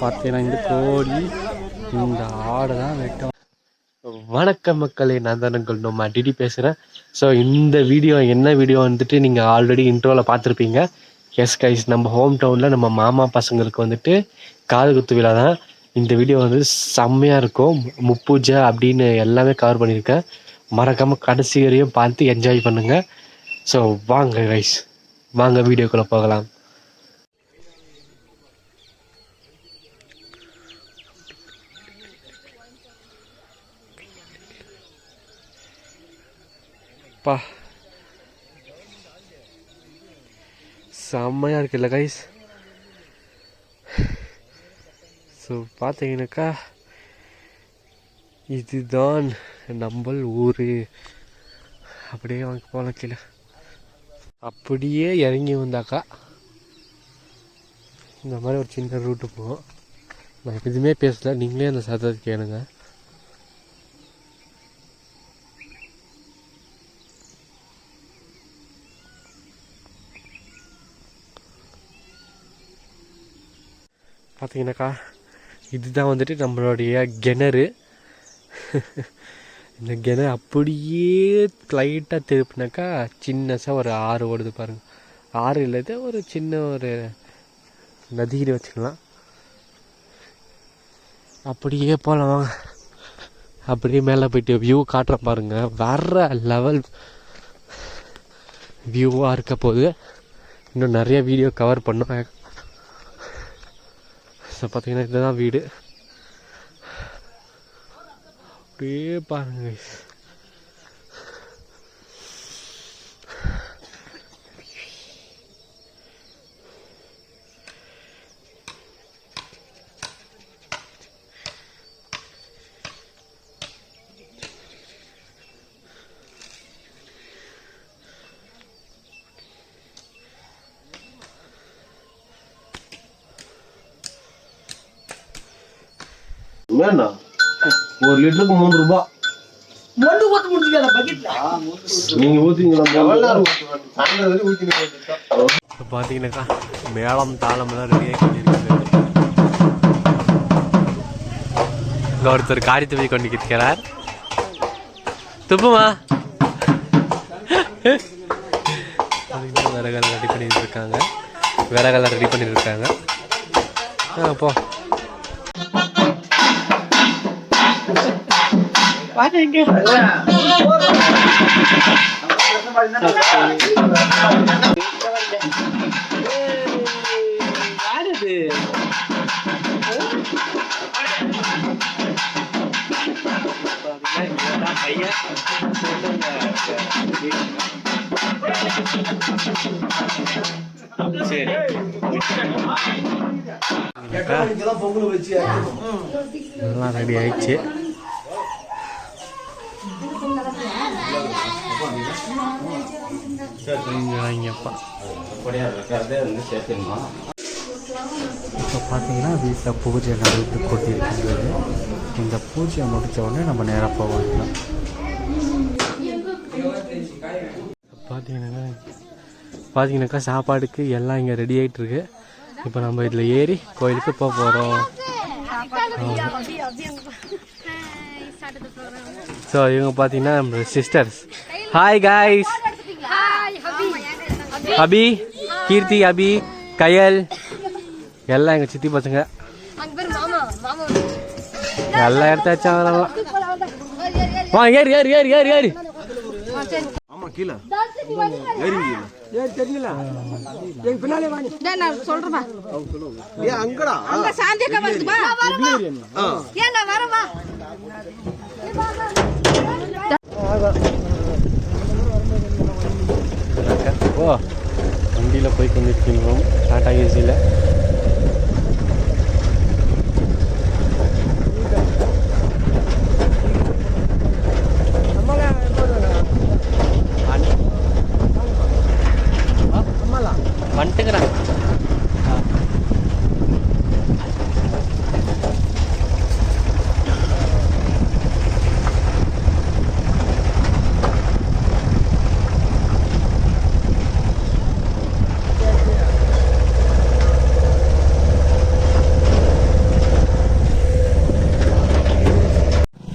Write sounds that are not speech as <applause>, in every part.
பார்த்தீங்கன்னா இந்த கோழி இந்த ஆடை தான் வெட்டும். வணக்கம் மக்களே நான் தான் உங்கள் நம்ம டிடி பேசுகிறேன் ஸோ இந்த வீடியோ என்ன வீடியோ வந்துட்டு நீங்கள் ஆல்ரெடி இன்ட்ரோவில் பார்த்துருப்பீங்க. எஸ் கைஸ் நம்ம ஹோம் டவுனில் நம்ம மாமா பசங்களுக்கு வந்துட்டு காது குத்து விழா தான். இந்த வீடியோ வந்து செம்மையாக இருக்கும். முப்பூஜை அப்படின்னு எல்லாமே கவர் பண்ணியிருக்கேன். மறக்காமல் கடைசி வரையும் பார்த்து என்ஜாய் பண்ணுங்கள் ஸோ வாங்க கைஸ் வாங்க வீடியோக்குள்ளே போகலாம். பா. செம்மையாக இருக்குல்ல கைஸ் ஸோ பார்த்தீங்கன்னாக்கா இதுதான் நம்பல் ஊர். அப்படியே வாங்க போகலாம் கீழே. அப்படியே இறங்கி வந்தாக்கா இந்த மாதிரி ஒரு சின்ன ரூட்டு போகும் நான் எதுவுமே பேசல. நீங்களே அந்த சத்தத்தை கேளுங்க. பார்த்தீங்கன்னாக்கா இதுதான் வந்துட்டு நம்மளுடைய கிணறு. இந்த கிணறு அப்படியே லைட்டாக திருப்பினாக்கா சின்னசாக ஒரு ஆறு ஓடுது பாருங்கள் ஆறு இல்லாத ஒரு சின்ன ஒரு நதின்னு வச்சுக்கலாம். அப்படியே போகலாம் வாங்க. அப்படியே மேலே போயிட்டு வியூ காட்டுறேன் பாருங்க. வர்ற லெவல் வியூவாக இருக்க போது இன்னும் நிறைய வீடியோ கவர் பண்ணோம். ஸோ பார்த்தீங்கன்னா இதுதான் வீடு. அப்படியே லிட்டருக்கு மூணு ஊத்து பக்கெட்ல. நீங்க ஊத்திங்களா இப்போ பார்த்தீங்கன்னாக்கா மேளம் தாளமெல்லாம் ரெடியாக பண்ணியிருக்காங்க இங்கே ஒருத்தர் காரி துப்பி கொண்டு இருக்கிறார் துப்புமா விறகெல்லாம் ரெடி பண்ணிட்டு இருக்காங்க. விறகெல்லாம் ரெடி பண்ணிட்டு இருக்காங்க. ஆ போ. யாரது சரி பொங்கல் வச்சு எல்லாம் ரெடி ஆயிடுச்சு. வாங்கப்பா இப்போ பார்த்தீங்கன்னா வீட்டில் பூஜை நடந்து கொண்டிருக்கிறது. இந்த பூஜையை முடித்த உடனே நம்ம நேராக போவோம் பார்த்தீங்கன்னா பார்த்தீங்கன்னாக்கா சாப்பாடுக்கு எல்லாம் இங்கே ரெடி ஆகிட்டு இருக்கு. இப்போ நம்ம இதில் ஏறி கோயிலுக்கு போக போகிறோம் ஸோ இவங்க பார்த்தீங்கன்னா நம்ம sisters hi guys Abhi Keerthi Abhi Kayal எல்லாம் எங்கள் சித்தி பசங்க. எல்லாம் எடுத்தாச்சும் அதெல்லாம் வா ஏறு ஏறு ஏறு ஏறு ஏறு. ஆமா கீழே. நான் சொல்றேன் ஏன் அங்கடா. அங்க சாந்தியக்கா வருதுமா ஏன் நான் வரவா ஓ வண்டியில் போய் கொண்டிருக்கின்றோம். டாடா ஏசியில்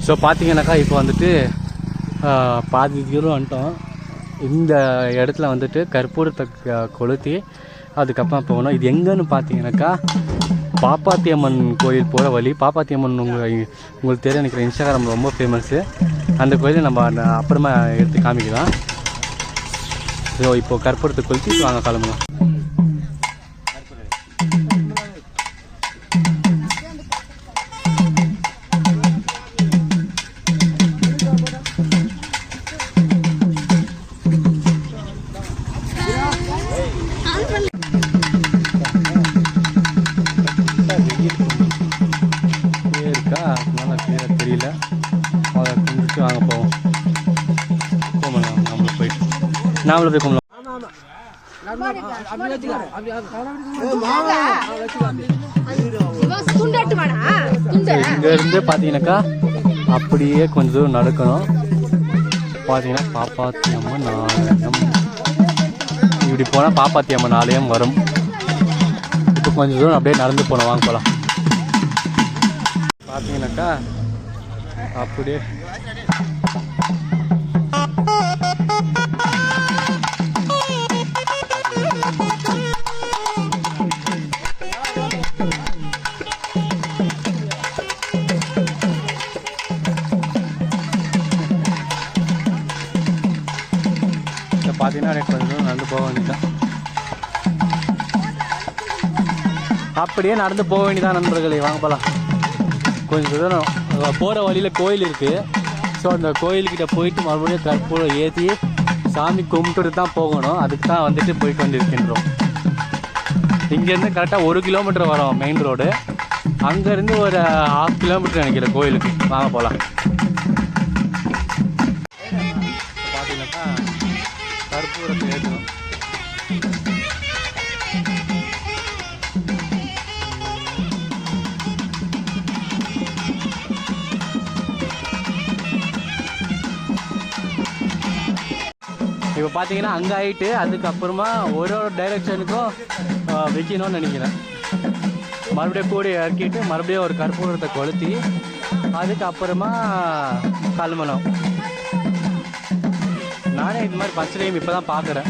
ஸோ பார்த்தீங்கன்னாக்கா இப்போ வந்துட்டு பாதி தூரம் வந்துட்டோம். இந்த இடத்துல வந்துட்டு கற்பூரத்தை கொளுத்தி அதுக்கப்புறம் போகணும் இது எங்கேன்னு பார்த்தீங்கன்னாக்கா பாப்பாத்தி அம்மன் கோயில் போகிற வழி. பாப்பாத்தி அம்மன் உங்கள் உங்களுக்கு தெரியும் எனக்கு இன்ஸ்டாகிராம் ரொம்ப ஃபேமஸ்ஸு அந்த கோயிலை நம்ம அப்புறமா எடுத்து காமிக்கலாம். ஸோ இப்போ கற்பூரத்தை கொளுத்தி வாங்க கிளம்பலாம் நாமளும் போய் கும்பலாம் பார்த்தீங்கன்னாக்கா அப்படியே கொஞ்சம் தூரம் நடக்கணும். பார்த்தீங்கன்னா பாப்பாத்தி அம்மன் இப்படி போனால் பாப்பாத்தி அம்மன் ஆலயம் வரும். இப்போ கொஞ்சம் தூரம் அப்படியே நடந்து போனோம் வாங்க போகலாம் பார்த்தீங்கன்னாக்கா அப்படியே பார்த்தீங்கன்னா எனக்கு கொஞ்சம் தூரம் நடந்து போக வேண்டியதான் அப்படியே நடந்து போக வேண்டியதான் நண்பர்களே. வாங்க போகலாம் கொஞ்சம் தூரம் போகிற வழியில் கோயில் இருக்குது ஸோ அந்த கோயில்கிட்ட போயிட்டு மறுபடியும் கற்பூரம் ஏற்றி சாமி கும்பிட்டுட்டு தான் போகணும். அதுக்கு தான் வந்துட்டு போயிட்டு வந்துருக்கின்றோம். இங்கேருந்து கரெக்டாக ஒரு கிலோமீட்டர் வரும் மெயின் ரோடு அங்கேருந்து ஒரு ஹாஃப் கிலோமீட்டர் நினைக்கிறேன் கோயிலுக்கு. வாங்க போகலாம் பார்த்தீங்கன்னா அங்கே ஆகிட்டு அதுக்கப்புறமா ஒரு ஒரு டைரெக்ஷனுக்கும் வைக்கணும்னு நினைக்கிறேன். மறுபடியும் கூடி இறக்கிட்டு மறுபடியும் ஒரு கற்பூரத்தை கொளுத்தி அதுக்கப்புறமா கிளம்பணும் நானே இது மாதிரி ஃபஸ்ட் டைம் இப்போ தான் பார்க்குறேன்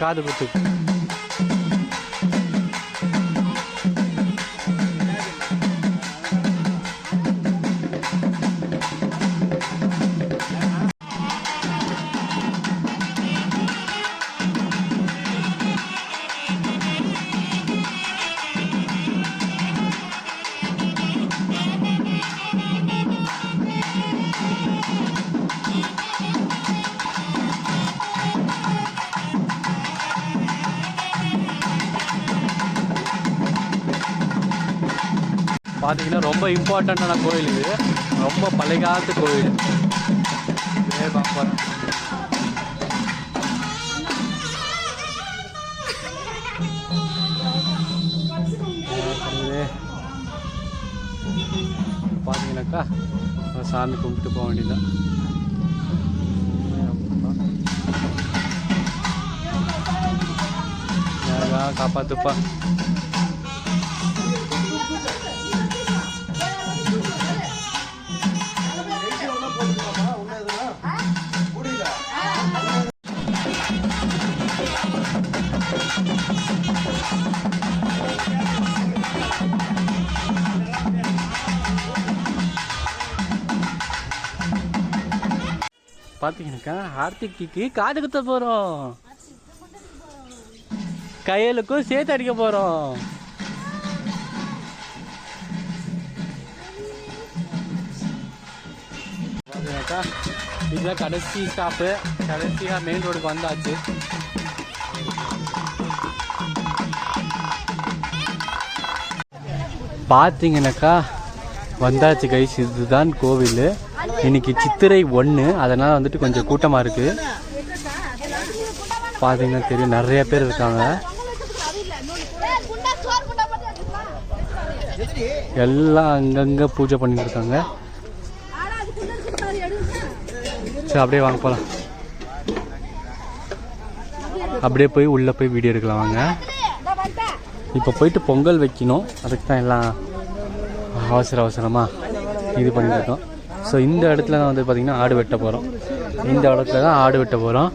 காது குத்து. பார்த்தீங்கன்னா ரொம்ப இம்பார்ட்டண்ட்டான கோயில் இது. ரொம்ப பழைய காலத்து கோயில் பார்த்தீங்கன்னாக்கா சாமி கும்பிட்டு போக வேண்டியதுதான். காப்பாத்துப்பா. பார்த்தீங்கன்னாக்கா ஆர்த்திக்கு காது குத்த போகிறோம் கையலுக்கும் சேர்த்து அடிக்க போகிறோம் பார்த்தீங்கன்னாக்கா இதுதான் கடைசி ஸ்டாப்பு கடைசியாக மெயின் ரோடுக்கு வந்தாச்சு. பார்த்தீங்கன்னாக்கா வந்தாச்சு கைஸ் இதுதான் கோவில். இன்னைக்கு சித்திரை ஒன்று அதனால் வந்துட்டு கொஞ்சம் கூட்டமாக இருக்குது பார்த்தீங்கன்னா தெரியும் நிறைய பேர் இருக்காங்க. எல்லாம் அங்கங்கே பூஜை பண்ணிட்டு இருக்காங்க. சரி அப்படியே வாங்க போகலாம் அப்படியே போய் உள்ளே போய் வீடியோ எடுக்கலாம் வாங்க. இப்போ போயிட்டு பொங்கல் வைக்கணும். அதுக்கு தான் எல்லாம் அவசர அவசரமாக இது பண்ணிட்டு இருக்கோம். ஸோ இந்த இடத்துல தான் வந்து பார்த்திங்கன்னா ஆடு வெட்ட போகிறோம் இந்த இடத்துல தான் ஆடு வெட்ட போகிறோம்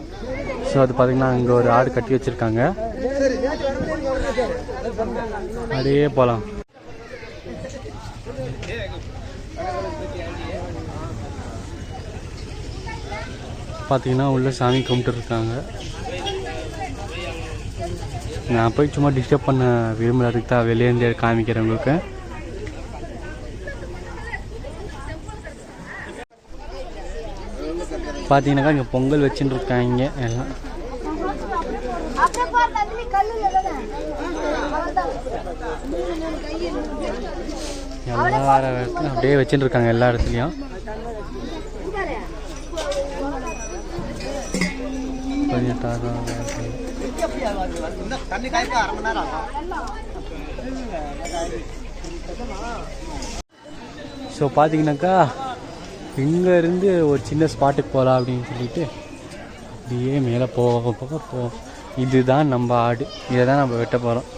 ஸோ அது பார்த்திங்கன்னா இங்கே ஒரு ஆடு கட்டி வச்சுருக்காங்க. அப்படியே போகலாம் பார்த்தீங்கன்னா உள்ள சாமி கும்பிட்டுருக்காங்க. நான் போய் சும்மா டிஸ்டர்ப் பண்ண விரும்புகிறதுக்கு தான் வெளியேருந்து காமிக்கிறேன் உங்களுக்கு. பார்த்தீங்கன்னாக்கா இங்கே பொங்கல் வச்சுட்டு இருக்காங்க எல்லாம் எல்லா இடத்துலையும் அப்படியே வச்சுட்டு இருக்காங்க எல்லா இடத்துலையும். பதினெட்டாவது ஸோ பார்த்தீங்கன்னாக்கா இங்கேருந்து ஒரு சின்ன ஸ்பாட்டுக்கு போகலாம் அப்படின்னு சொல்லிட்டு அப்படியே மேலே போக போக போ இதுதான் நம்ம ஆடு. இதை தான் நம்ம வெட்ட போகிறோம்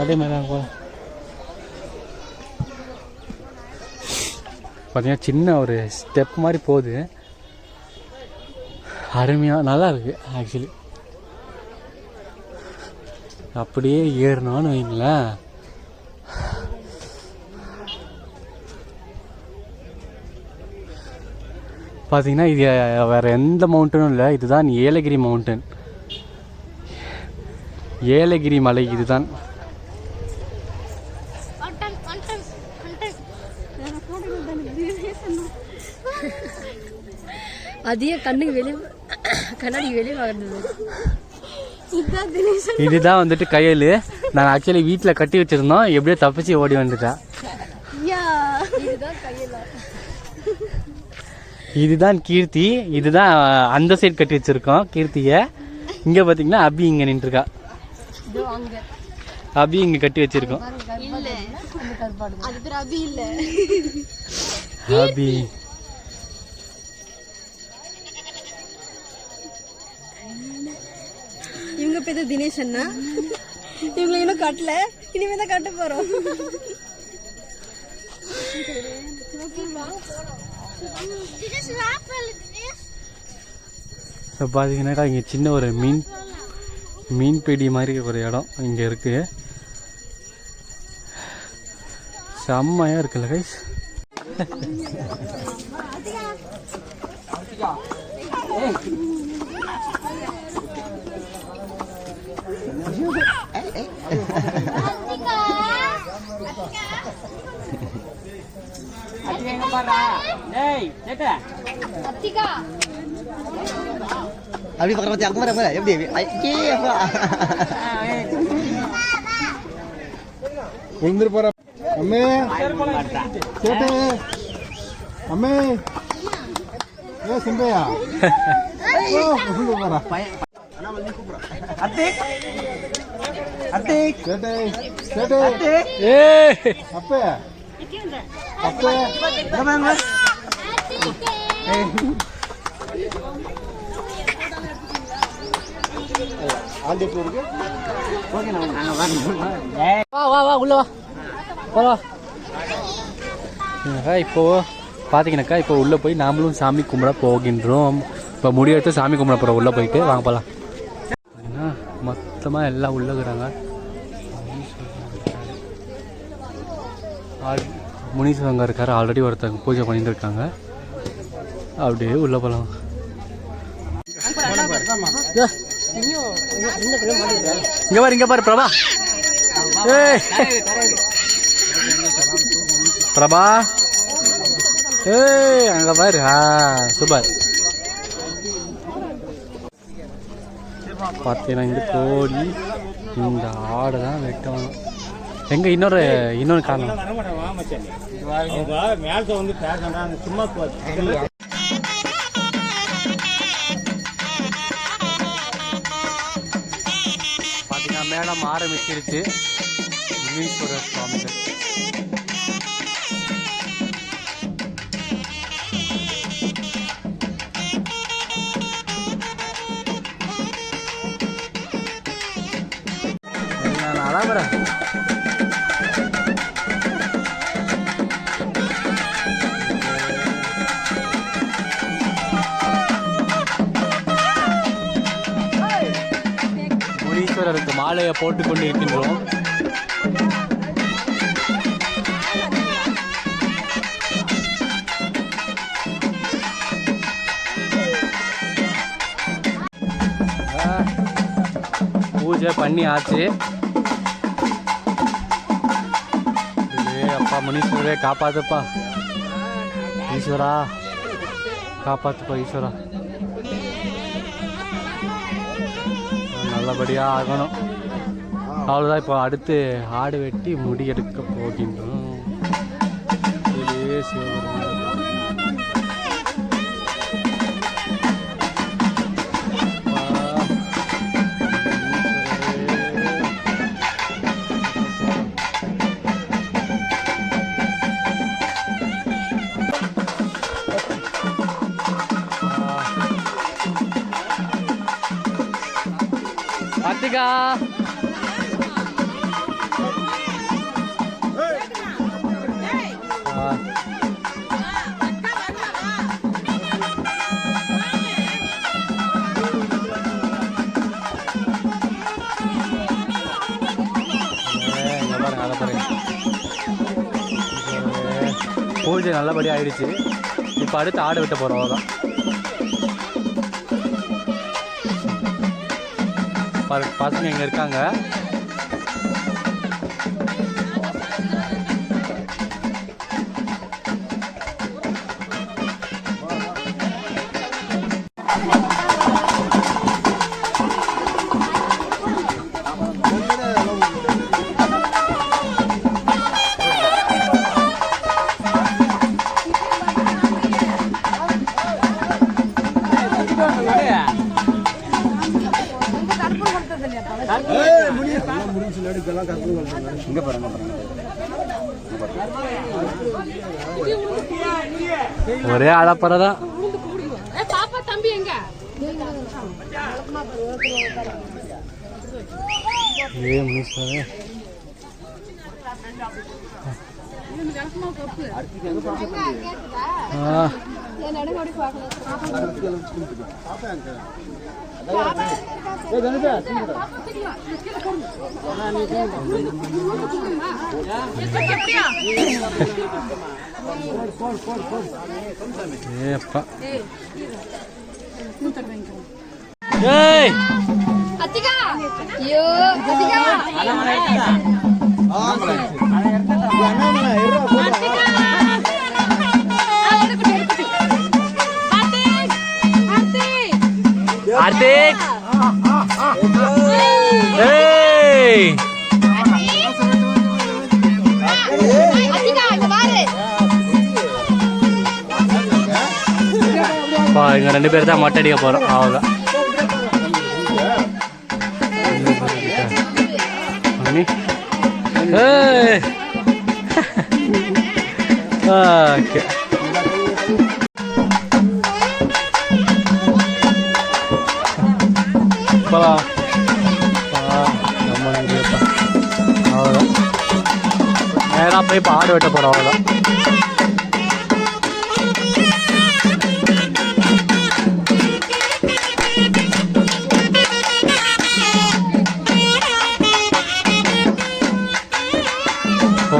அதே மாதிரி தான் போகலாம் பார்த்தீங்கன்னா சின்ன ஒரு ஸ்டெப் மாதிரி போகுது. அருமையாக நல்லா இருக்குது ஆக்சுவலி அப்படியே ஏறினோன்னு வைங்களேன். பார்த்தீங்கன்னா இது வேறு எந்த மவுண்டனும் இல்லை. இதுதான் ஏலகிரி மவுண்டன் ஏலகிரி மலை இதுதான். அதிக கண்ணுக்கு வெளியே கண்ணாடி வெளியே வாங்குறது இதுதான் வந்துட்டு கையல். நான் ஆக்சுவலி வீட்டில் கட்டி வச்சுருந்தோம். எப்படியோ தப்பிச்சு ஓடி வந்துட்டேன் இதுதான் கீர்த்தி இதுதான் அந்த சைடு கட்டி வச்சிருக்கோம் கீர்த்தியை. இங்கே பார்த்தீங்கன்னா அபி இங்கே நின்றுருக்கா. இது அங்க. அபி இங்கே கட்டி வச்சிருக்கோம். இல்ல. அது பேர் அபி இல்ல. அபி. இவங்க பேர் தினேஷ் அண்ணா. இவங்களை இன்னும் கட்டல. இனிமே தான் கட்ட போறோம். இப்போ பார்த்தீங்கன்னாக்கா இங்கே சின்ன ஒரு மீன் மீன் பிடி மாதிரி ஒரு இடம் இங்கே இருக்குது செம்மையாக இருக்குல்ல கைஸ் அத்திகா அப்படி பக்கம் பார்த்து அங்கே எப்படி? ஐயே அப்பா விழுந்துட்டு போற. அம்மே. சேட்டு அம்மே. ஏ சிம்பையா? ஓ விழுந்து போறா. சேட்டே சேட்டே ஏ அப்பே. அப்பே வா வா வா உள்ள வா. வா வா. என்னக்கா இப்போ பார்த்தீங்கன்னாக்கா இப்போ உள்ளே போய் நாமளும் சாமி கும்பிட போகின்றோம். இப்போ முடியெடுத்து சாமி கும்பிட போகிறோம் உள்ளே போயிட்டு. வாங்க போகலாம் பார்த்தீங்கன்னா மொத்தமாக எல்லாம் உள்ளே இருக்கிறாங்க. ஆள் முனீஸ்வரங்க இருக்கார். ஆல்ரெடி ஒருத்தவங்க பூஜை பண்ணிட்டு இருக்காங்க அப்படியே உள்ளே போகலாம் இங்க பாரு இங்க பாரு பிரபா. ஏய். பிரபா. ஏய் அங்க பாரு. ஆ சூப்பர். பார்த்தீங்கன்னா இந்த கோழி இந்த ஆடு தான் வெட்டணும். எங்க இன்னொரு இன்னொரு காரணம். பார்த்தீங்கன்னா மேடம் ஆரம்பிச்சிருச்சு. முனீஸ்வரர் சுவாமிகள். நான் அழகுறேன் மாலையை போட்டுக் கொண்டிருக்கின்றோம். பூஜை பண்ணி ஆச்சு அப்பா முனீஸ்வரே காப்பாத்துப்பா. ஈஸ்வரா காப்பாத்துப்பா ஈஸ்வரா. நல்லபடியாக ஆகணும். அவ்வளோதான் இப்போ அடுத்து ஆடு வெட்டி முடி எடுக்க போகின்றோம் இதுவே நல்லபடியாக ஆயிடுச்சு. இப்போ அடுத்து ஆடு விட்ட போகிறோம் அவ்வளோதான் பசங்க இங்கே இருக்காங்க. தான் பாப்பா தம்பி எங்க? ஏ முனீஸ்வரே. ஆ என் நடுங்கோடி பார்க்கலாம் கார்த்திக் இங்க பா ரெண்டு பேர் தான் மொட்டை அடிக்க போறோம் அவ்வளோதான் ஏய். ஓகே போலாம் நம்ம அவ்வளோதான் நேராக போய் இப்போ ஆடு வெட்ட போகிறோம் அவ்வளோதான்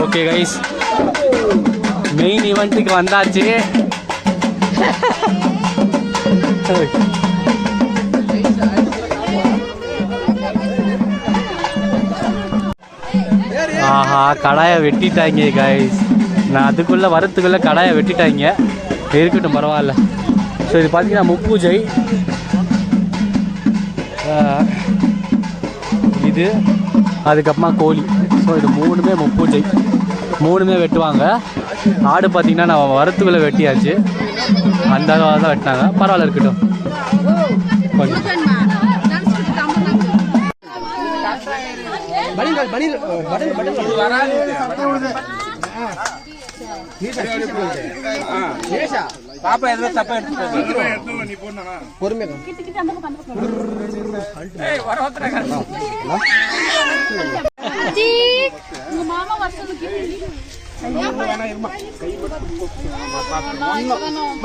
ஓகே கைஸ் மெயின் ஈவெண்ட்டுக்கு வந்தாச்சு. ஆஹா கடாயை வெட்டிட்டாங்க கைஸ் நான் அதுக்குள்ளே வரத்துக்குள்ளே கடாயை வெட்டிட்டாங்க. இருக்கட்டும் பரவாயில்ல. ஸோ இது பார்த்தீங்கன்னா முப்பூஜை. இது. அதுக்கப்புறமா கோழி. ஸோ இது மூணுமே முப்பூஜை. மூணுமே வெட்டுவாங்க. ஆடு பார்த்தீங்கன்னா நான் வரத்துக்குள்ளே வெட்டியாச்சு. அந்த அளவாக தான் வெட்டினாங்க. பரவாயில்ல இருக்கட்டும். கொஞ்சம் பாப்பா எதுல தப்பா எடுத்து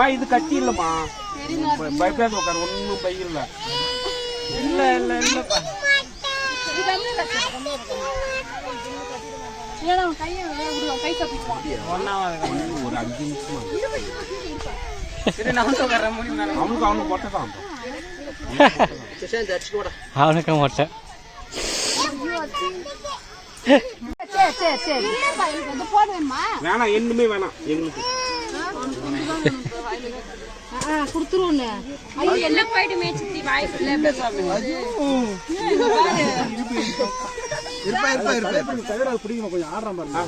இது கட்டி இல்லம்மா. பயப்படாத உட்கார் ஒன்றும் பை இல்ல. இல்ல இல்ல இல்லப்பா. ஒரு அஞ்சு நிமிஷம் அவனுக்கு அவனுக்கு அவனுக்கு மொட்டை சரி வேணாம் என்னமே வேணாம் எங்களுக்கு. கொடுத்துருவோன்னு ஐயோ எல்லாம் போயிட்டு மேய்ச்சி வாய்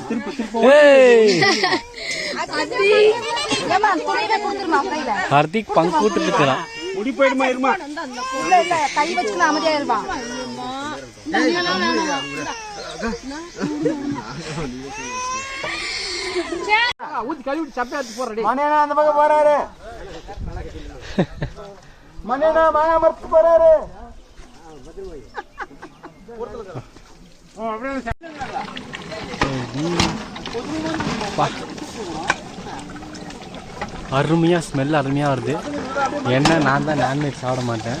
திருப்பி திருப்பி. ஏமா துணியில கொடுத்துருமா கையில கார்த்திக் பங்கு கூட்டு இருக்கிறான் முடி போயிடுமா இருமா? இல்ல இல்ல கை வச்சுக்கலாம் அமைதியா இருப்பான் ஊத்தி கழுவிட்டு சப்பை எடுத்து போறடி அந்த பக்கம் போறாரு. மணியண்ணா மாயா மரத்து போறாரு அருமையாக ஸ்மெல் அருமையாக வருது. என்ன நான் தான் நான்வெஜ் சாப்பிட மாட்டேன்.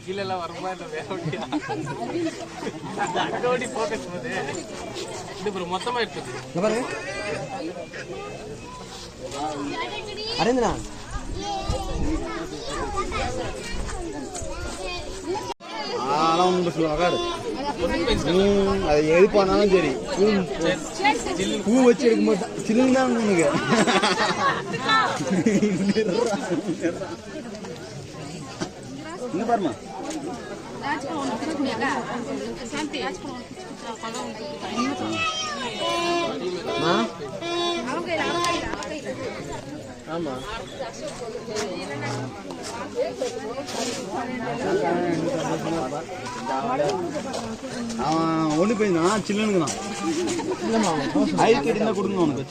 கீழெல்லாம் வருமா இல்லை வேற வழியா அங்கோடி ஃபோக்கஸ் பண்ணு இது ஒரு மொத்தமாக இருக்குது பாருங்க அரேந்தனா ஆலாம் ஒன்றும் சொல்ல வராது ம், அது எது பண்ணாலும் சரி பூ பூ வச்சு எடுக்க மாட்டேன் சில்லுன்னு தான் உனக்கு இங்க பாருமா ஆமா அவன் ஒண்ணு போயிருந்தான் சில்லுன்னு தான் ஐஸ் கட்டி தான் கொடுங்க அவனுக்கு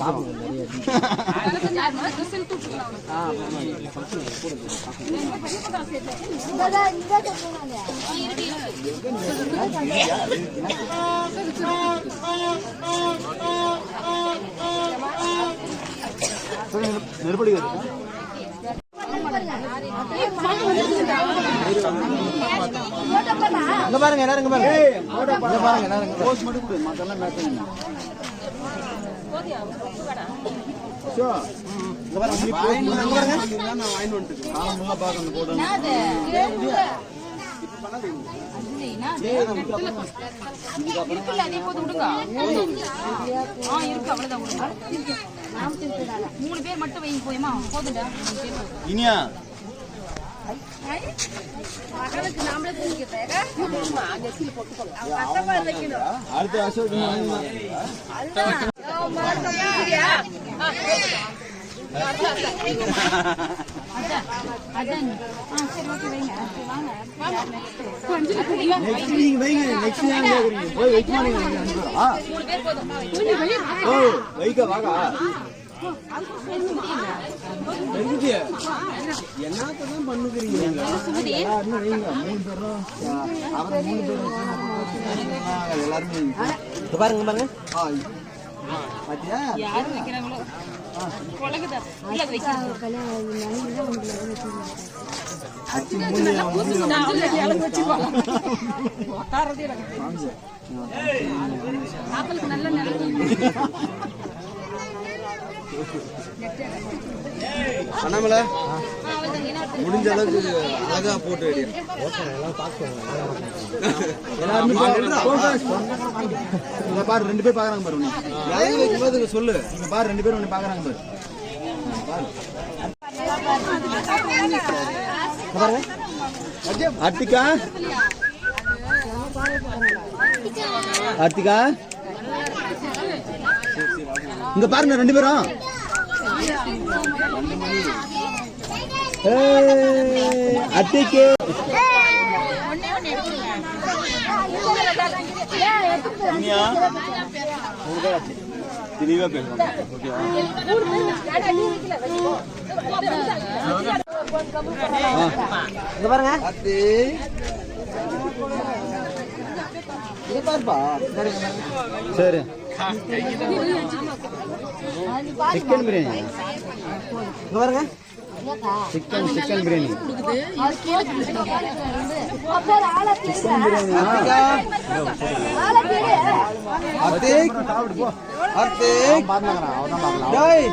நெருப்படி இங்க பாருங்க எல்லாரும் இங்க பாருங்க இங்க பாருங்க எல்லாரும் இங்க போஸ்ட் மட்டும் கொடு மத்தெல்லாம் மேட்ச் பண்ணி இங்க பாருங்க இங்க பாருங்க நான் வாங்கி வந்துட்டேன் ஆமா ஃபுல்லா பார்க்கணும் போட்டு இருக்குல்ல அதே இருக்கு அவ்வளவுதான். விடுங்க மூணு பேர் மட்டும் வைங்க போயுமா போதுண்டா இனியா. அடுத்த வருஷம் <laughs> நீங்க வைங்க நெக்ஸ்ட் கேக்குறீங்க போய் வைக்க மாட்டீங்க ஓ வைக்க வாங்க என்னத்தான் பண்ணுக்கிறீங்க மூணு பேரும் அவர் மூணு பேரும் எல்லாருமே பாருங்க பாருங்க பாத்தியா யாரும் வைக்கிறாங்களோ நல்ல நிலைமை அண்ணாமலை? முடிஞ்ச அளவுக்கு அழகா போட்டு வைடி. பாரு. இங்க பாரு ரெண்டு பேர் பாக்குறாங்க பாரு உன்னை. வைக்கும்போது சொல்லு இங்க பாரு ரெண்டு பேரும் உன்னை பாக்குறாங்க பாரு ஆர்த்திகா ஆர்த்திகா இங்க பாருங்க ரெண்டு பேரும் அத்திக்கு. தெளிவா இங்க பாருங்க. சரி. சிக்கன் பிரியாணி பாருங்க. Chicken chicken biryani. அத்திக் அத்திக் டேய்.